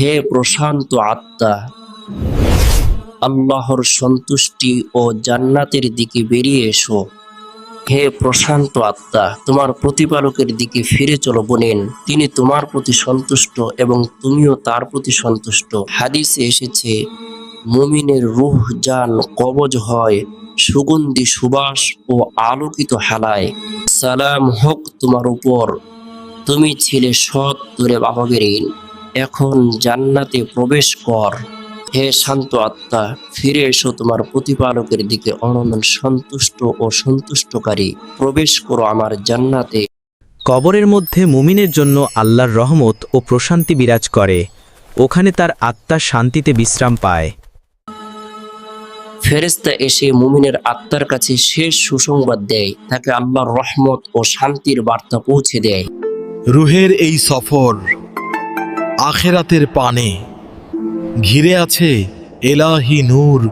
হে প্রশান্ত আত্মা, আল্লাহর সন্তুষ্টি ও জান্নাতের দিকে বেরিয়ে এসো। হে প্রশান্ত আত্মা, তোমার প্রতিপালকের দিকে ফিরে চলো বোনেন তিনি তোমার প্রতি সন্তুষ্ট এবং তুমিও তার প্রতি সন্তুষ্ট। হাদিসে এসেছে, মুমিনের রুহ যান কবজ হয় সুগন্ধি, সুবাস ও আলোকিত হালায়। সালাম হোক তোমার উপর। তুমি ছিলে সৎ তোরে ঋণ এখন জান্নাতে প্রবেশ কর। হে শান্ত আত্মা ফিরে এসো তোমার প্রতিপালকের দিকে অনমন সন্তুষ্ট ও সন্তুষ্টকারী। প্রবেশ করো আমার জান্নাতে। কবরের মধ্যে মুমিনের জন্য আল্লাহর রহমত ও প্রশান্তি বিরাজ করে। ওখানে তার আত্মা শান্তিতে বিশ্রাম পায়। ফেরেস্তা এসে মুমিনের আত্মার কাছে শেষ সুসংবাদ দেয়। তাকে আল্লাহর রহমত ও শান্তির বার্তা পৌঁছে দেয়। রুহের এই সফর আখেরাতের পানে। ঘিরে আছে এলাহি নূর।